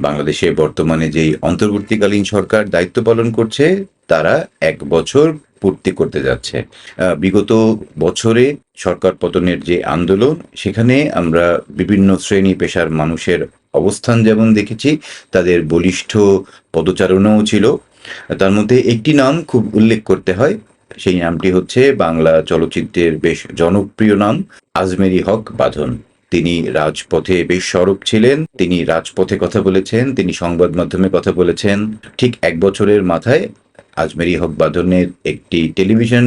বাংলাদেশে বর্তমানে যেই অন্তর্বর্তীকালীন সরকার দায়িত্ব পালন করছে, তারা এক বছর পূর্তি করতে যাচ্ছে। বিগত বছরে সরকার পতনের যে আন্দোলন, সেখানে আমরা বিভিন্ন শ্রেণি পেশার মানুষের অবস্থান যেমন দেখেছি, তাদের বলিষ্ঠ পদচারণাও ছিল। তার মধ্যে একটি নাম খুব উল্লেখ করতে হয়, সেই নামটি হচ্ছে বাংলা চলচ্চিত্রের বেশ জনপ্রিয় নাম, আজমেরি হক বাঁধন। তিনি রাজপথে বেশ সরব ছিলেন, তিনি রাজপথে কথা বলেছেন, তিনি সংবাদ মাধ্যমে কথা বলেছেন। ঠিক এক বছরের মাথায় আজমেরি হক বাঁধনের একটি টেলিভিশন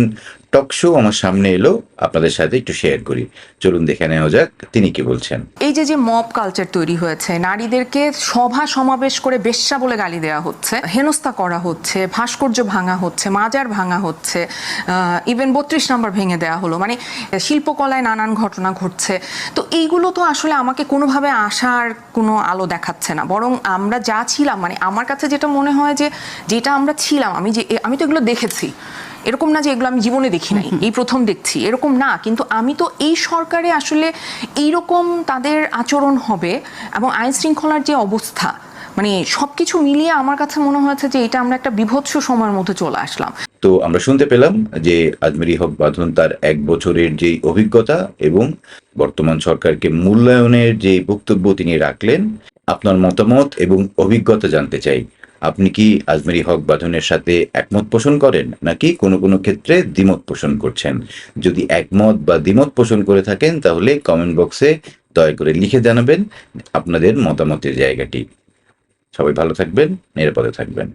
টক শো আমার সামনে এলো, আপনাদের সাথে একটু শেয়ার করি। চলুন দেখে নেওয়া যাক, তিনি কি বলছেন। এই যে যে মব কালচার তৈরি হয়েছে, নারীদেরকে সভা সমাবেশ করে বেশ্যা বলে গালি দেওয়া হচ্ছে, হেনস্থা করা হচ্ছে, ভাস্কর্য ভাঙা হচ্ছে, মাজার ভাঙা হচ্ছে ইভেন বত্রিশ নাম্বার ভেঙে দেওয়া হলো মানে শিল্পকলায় নানান ঘটনা ঘটছে। তো এইগুলো তো আসলে আমাকে কোনোভাবে আসার কোনো আলো দেখাচ্ছে না, বরং আমরা যা ছিলাম মানে আমার কাছে যেটা মনে হয় যে, যেটা আমরা ছিলাম, আমি যে আমি তো এগুলো দেখেছি। এরকম না যে এগুলো আমি জীবনে দেখি নাই এই প্রথম দেখছি। এরকম না কিন্তু আমি তো এই সরকারে আসলে এইরকম তাদের আচরণ হবে এবং আইন শৃঙ্খলার যে অবস্থা মানে সবকিছু মিলিয়ে আমার কাছে মনে হয়েছে যে এটা আমরা একটা বিভৎস সময়ের মধ্যে চলে আসলাম। তো আমরা শুনতে পেলাম যে আজমেরি হক বাঁধন তার এক বছরের যে অভিজ্ঞতা এবং বর্তমান সরকারকে মূল্যায়নের যে বক্তব্য তিনি রাখলেন আপনার মতামত এবং অভিজ্ঞতা জানতে চাই। আপনি কি আজমেরি হক বাঁধনের সাথে একমত পোষণ করেন? নাকি কোনো কোনো ক্ষেত্রে দ্বিমত পোষণ করছেন? যদি একমত বা দ্বিমত পোষণ করে থাকেন, তাহলে কমেন্ট বক্সে দয়া করে লিখে জানাবেন আপনাদের মতামতের জায়গাটি। সবাই ভালো থাকবেন, নিরাপদে থাকবেন।